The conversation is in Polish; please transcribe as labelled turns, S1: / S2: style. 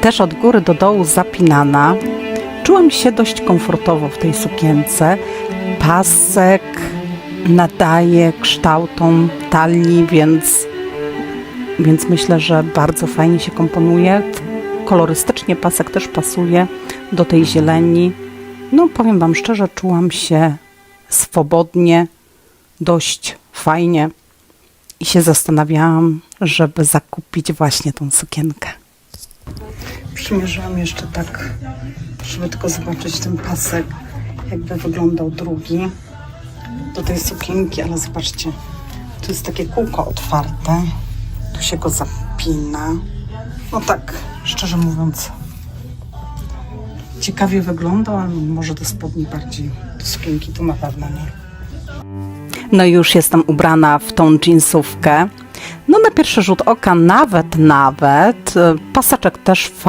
S1: też od góry do dołu zapinana. Czułam się dość komfortowo w tej sukience. Pasek nadaje kształtom talii, więc, więc myślę, że bardzo fajnie się komponuje. Kolorystycznie pasek też pasuje do tej zieleni. No, powiem Wam szczerze, czułam się swobodnie, dość fajnie i się zastanawiałam, żeby zakupić właśnie tą sukienkę. Przymierzyłam jeszcze tak, żeby tylko zobaczyć ten pasek, jakby wyglądał drugi do tej sukienki, ale zobaczcie, tu jest takie kółko otwarte, tu się go zapina. No tak, szczerze mówiąc, ciekawie wyglądał, ale może do spodni bardziej, do sukienki to na pewno nie. No już jestem ubrana w tą jeansówkę. No na pierwszy rzut oka nawet, nawet, e, paseczek też